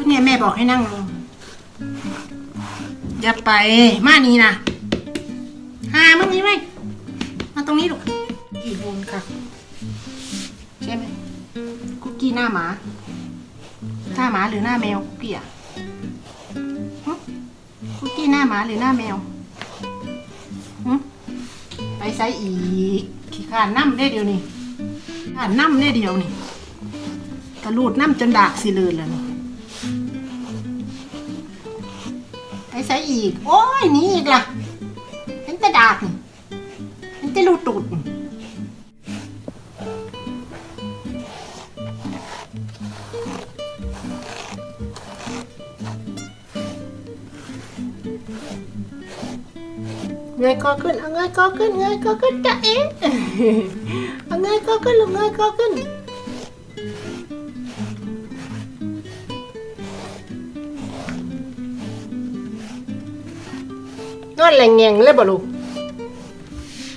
ก็เนี่ยแม่บอกให้นั่งลง อย่าไป มานี่นะหามึงนี่ไหมมาตรงนี้ลูกกี่โมงค่ะ ใช่ไหมคุกกี้หน้าหมา หน้าหมาหรือหน้าแมวคุกกี้อะคุกกี้หน้าหมาหรือหน้าแมวไปใส่อีก ขี้ขานน้ำได้เดียวนี่ขานน้ำได้เดียวนี่กระลูดน้ำจนดากสิเลือนแล้วนี่ ใส่อีก โอ้ยนี่อีกล่ะเห็นแต่ดากนี่เห็นแต่รูตูดนี่เงยคอขึ้น เอาเงยคอขึ้น เงยคอขึ้นจะเอ๊ะเอาเงยคอขึ้นลงเงยคอขึ้น นอนแรงเงียงเลยบ่ลูก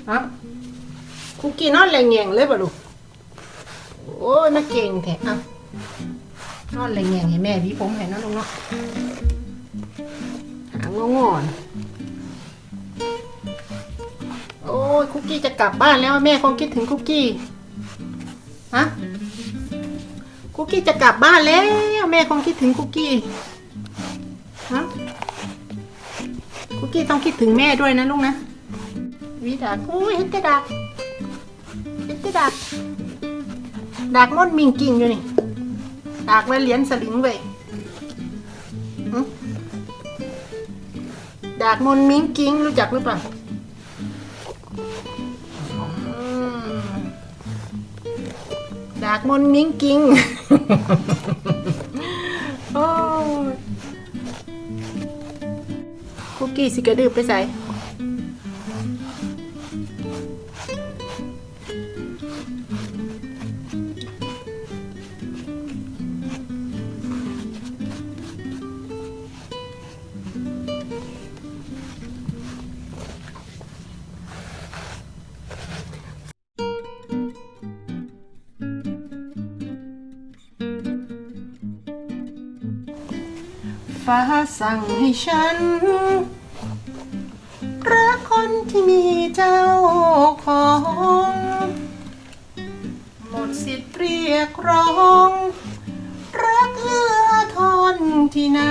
ฮะคุกกี้นอนแรงเงียงเลยบ่ลูกโอ้ยมาเก่งแท้อะนอนแรงเงียงให้แม่พี่ผมให้เนาะลูกเนาะหางงอนๆโอ้ยคุกกี้จะกลับบ้านแล้วแม่คงคิดถึงคุกกี้ฮะคุกกี้จะกลับบ้านแล้วแม่คงคิดถึงคุกกี้ กี้ต้องคิดถึงแม่ด้วยนะลูกนะวิดากโอ้ยเห็นแต่ดักเห็นแต่ดักดักมดมิงกิ่งอยู่นี่ดักไว้เหรียญสลิงไว้หึดักมนมิงกิ่งรู้จักหรือเปล่าดากมนมิงกิ้ง กี้สิกระดืบไปใส่ฟ้าสั่งให้ฉัน นที่มีเจ้าของ หมดสิทธิ์เรียกร้อง รักเอื้อทอนที่ไหน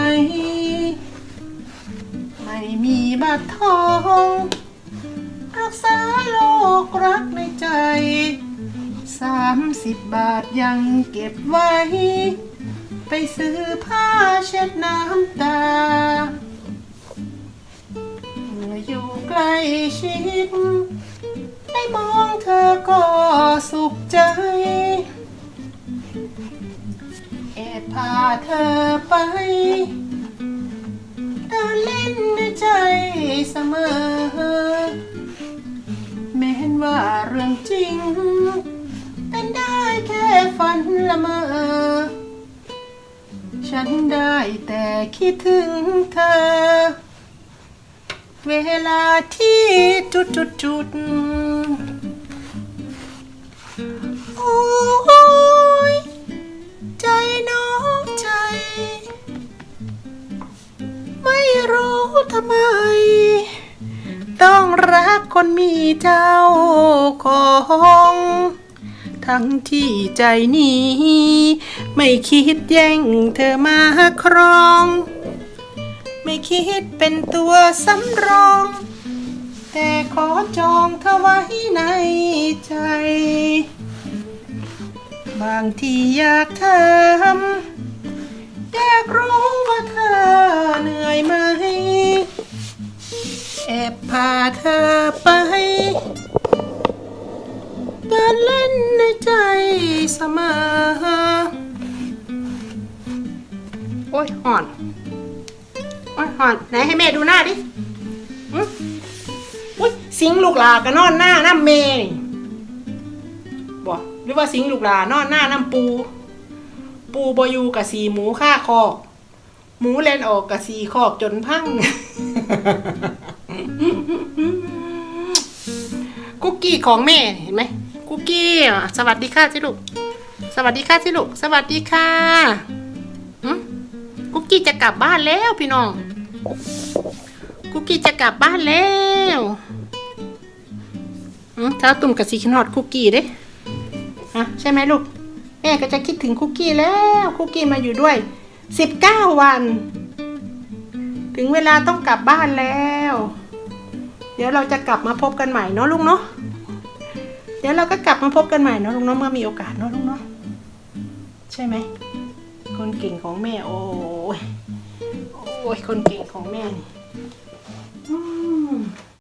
ไม่มีบัตรทอง รักษาโลกรักในใจ สามสิบบาทยังเก็บไว้ ไปซื้อผ้าเช็ดน้ำตา ชิด ได้มองเธอก็สุขใจ แอบพาเธอไป เดินเล่นในใจเสมอ แม้นว่าเรื่องจริง เป็นได้แค่ฝันละเมอ ฉันได้แต่คิดถึงเธอ เวลาที่จุดจุดจุดโอ้ยใจน้องใจ ไม่รู้ทำไม ต้องรักคนมีเจ้าของ ทั้งที่ใจนี้ ไม่คิดแย่งเธอมาครอง คิดเป็นตัวสำรอง แต่ขอจองเธอไว้ในใจ บางทีอยากถามอยากรู้ว่าเธอเหนื่อยไหม แอบพาเธอไป เดินเล่นในใจเสมอโอ้ยห่อน โอ้ยห่อนไหนให้แม่ดูหน้าดิอุ้ยสิงลูกหลาก็นอนหน้าน้ำเมย์บอกหรือว่าสิงลูกหลานอนหน้าน้ำปู ปูบอยูกับสีหมูฆ่าคอกหมูเล่นออกกับสีคอกจนพังคุกกี้ของแม่เห็นไหมคุกกี้สวัสดีค่ะสิลูกสวัสดีค่ะสิลูกสวัสดีค่ะ หึกี้จะกลับบ้านแล้วพี่น้องคุกกี้จะกลับบ้านแล้วเท้าตุ่มกับสีขนอดคุกกี้เด้ฮะใช่ไหมลูก แม่ก็จะคิดถึงคุกกี้แล้ว คุกกี้มาอยู่ด้วยสิบเก้าวัน ถึงเวลาต้องกลับบ้านแล้ว เดี๋ยวเราจะกลับมาพบกันใหม่เนาะลูกเนาะ เดี๋ยวเราก็กลับมาพบกันใหม่เนาะลุงเนาะเมื่อมีโอกาสเนาะลุงเนาะ ใช่ไหม คนเก่งของแม่โอ้ยโอ้ยคนเก่งของแม่นี่